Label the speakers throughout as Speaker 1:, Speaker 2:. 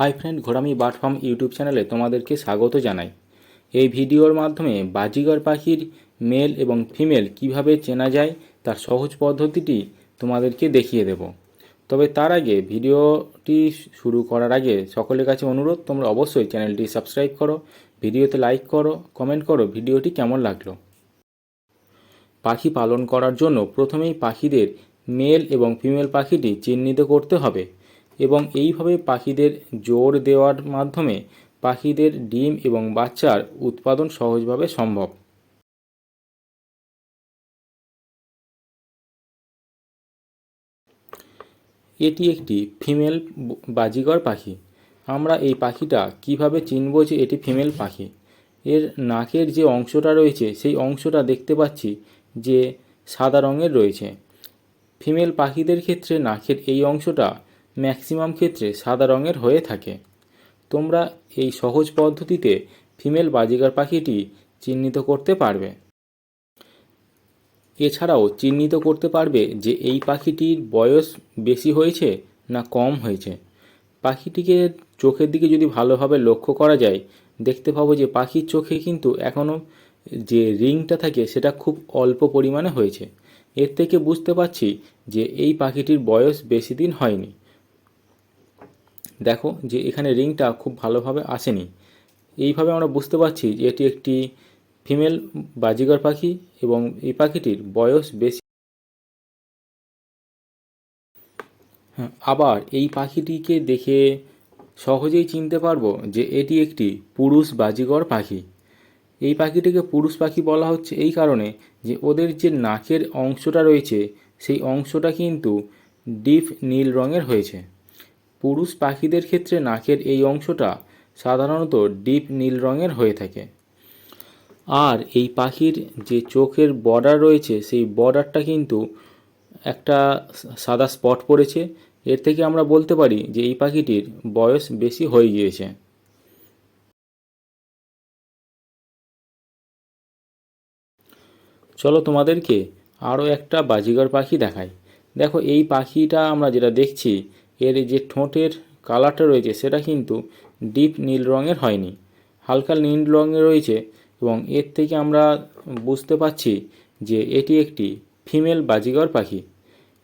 Speaker 1: Hi friend Ghorami bird farm YouTube চ্যানেলে তোমাদেরকে স্বাগত জানাই। এই ভিডিওর মাধ্যমে বাজিগর পাখির মেল এবং ফিমেল কীভাবে চেনা যায় তার সহজ পদ্ধতিটি তোমাদেরকে দেখিয়ে দেব। তবে তার আগে ভিডিওটি শুরু করার আগে সকলের কাছে অনুরোধ, তোমরা অবশ্যই চ্যানেলটি সাবস্ক্রাইব করো, ভিডিওতে লাইক করো, কমেন্ট করো, ভিডিওটি কেমন লাগল? পাখি পালন করার জন্য প্রথমেই পাখিদের মেল এবং ফিমেল পাখিটি চিহ্নিত করতে হবে। এবং এইভাবে পাখিদের জোর দেওয়ার মাধ্যমে পাখিদের ডিম এবং বাচ্চার উৎপাদন সহজভাবে সম্ভব। এটি একটি ফিমেল বাজিগর পাখি। আমরা এই পাখিটা কীভাবে চিনব যে এটি ফিমেল পাখি? এর নাকের যে অংশটা রয়েছে, সেই অংশটা দেখতে পাচ্ছি যে সাদা রঙের রয়েছে। ফিমেল পাখিদের ক্ষেত্রে নাকের এই অংশটা ম্যাক্সিমাম ক্ষেত্রে সাদা রঙের হয়ে থাকে। তোমরা এই সহজ পদ্ধতিতে ফিমেল বাজিগার পাখিটি চিহ্নিত করতে পারবে। এছাড়াও চিহ্নিত করতে পারবে যে এই পাখিটির বয়স বেশি হয়েছে না কম হয়েছে। পাখিটিকে চোখের দিকে যদি ভালোভাবে লক্ষ্য করা যায়, দেখতে পাবো যে পাখির চোখে কিন্তু এখনও যে রিংটা থাকে সেটা খুব অল্প পরিমাণে হয়েছে। এর থেকে বুঝতে পারছি যে এই পাখিটির বয়স বেশি দিন হয়নি। দেখো যে এখানে রিংটা খুব ভালোভাবে আসেনি। এইভাবে আমরা বুঝতে পারছি যে এটি একটি ফিমেল বাজিগর পাখি এবং এই পাখিটির বয়স বেশি। হ্যাঁ আবার এই পাখিটিকে দেখে সহজেই চিনতে পারব যে এটি একটি পুরুষ বাজিগর পাখি। এই পাখিটিকে পুরুষ পাখি বলা হচ্ছে এই কারণে যে ওদের যে নাকের অংশটা রয়েছে, সেই অংশটা কিন্তু ডিপ নীল রঙের হয়েছে। পুরুষ পাখিদের ক্ষেত্রে নাকের এই অংশটা সাধারণত ডিপ নীল রঙের হয়ে থাকে। আর এই পাখির যে চোখের বর্ডার রয়েছে, সেই বর্ডারটা কিন্তু একটা সাদা স্পট পড়েছে। এর থেকে আমরা বলতে পারি যে এই পাখিটির বয়স বেশি হয়ে গিয়েছে। চলো তোমাদেরকে আরও একটা বাজিগর পাখি দেখাই। দেখো, এই পাখিটা আমরা যেটা দেখছি এর যে ঠোঁটের কালারটা রয়েছে সেটা কিন্তু ডিপ নীল রঙের হয়নি। হালকা নীল রঙের রয়েছে এবং এর থেকে আমরা বুঝতে পারছি যে এটি একটি ফিমেল বাজিগর পাখি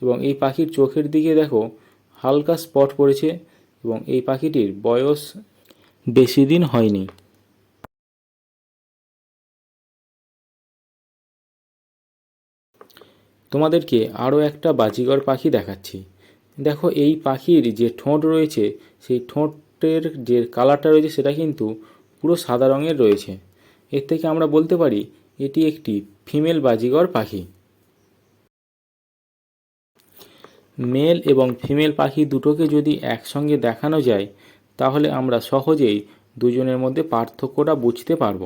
Speaker 1: এবং এই পাখির চোখের দিকে দেখো হালকা স্পট পড়েছে এবং এই পাখিটির বয়স বেশি দিন হয়নি। তোমাদেরকে আরও একটা বাজিগর পাখি দেখাচ্ছি। দেখো, এই পাখির যে ঠোঁট রয়েছে, সেই ঠোঁটের যে কালারটা রয়েছে, সেটা কিন্তু পুরো সাদা রঙের রয়েছে। এর থেকে আমরা বলতে পারি, এটি একটি ফিমেল বাজিগর পাখি। মেল এবং ফিমেল পাখি দুটোকে যদি একসঙ্গে দেখানো যায়, তাহলে আমরা সহজেই দুজনের মধ্যে পার্থক্যটা বুঝতে পারব।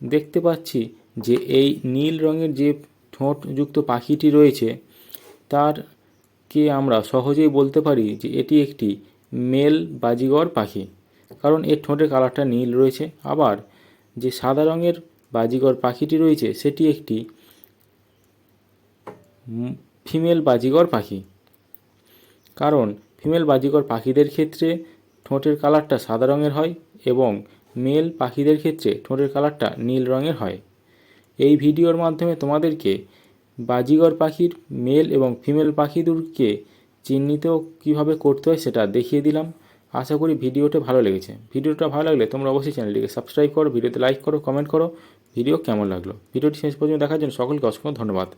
Speaker 1: দেখতে পাচ্ছি যে এই নীল রঙের যে ঠোঁটযুক্ত পাখিটি রয়েছে তারকে আমরা সহজেই বলতে পারি যে এটি একটি মেল বাজিগর পাখি। কারণ এর ঠোঁটের কালারটা নীল রয়েছে। আবার যে সাদা রঙের বাজিগর পাখিটি রয়েছে, সেটি একটি ফিমেল বাজিগর পাখি। কারণ ফিমেল বাজিগর পাখিদের ক্ষেত্রে ঠোঁটের কালারটা সাদা রঙের হয় এবং মেল পাখিদের ক্ষেত্রে ঠোঁটের কালারটা নীল রঙের হয়। এই ভিডিওর মাধ্যমে তোমাদেরকে বাজিগর পাখির মেল এবং ফিমেল পাখি পাখিদেরকে চিহ্নিত কীভাবে করতে হয় সেটা দেখিয়ে দিলাম। আশা করি ভিডিওটা ভালো লেগেছে। ভিডিওটা ভালো লাগলে তোমরা অবশ্যই চ্যানেলটিকে সাবস্ক্রাইব করো, ভিডিওতে লাইক করো, কমেন্ট করো। ভিডিও কেমন লাগল? ভিডিওটি শেষ পর্যন্ত দেখার জন্য সকলকে অসংখ্য ধন্যবাদ।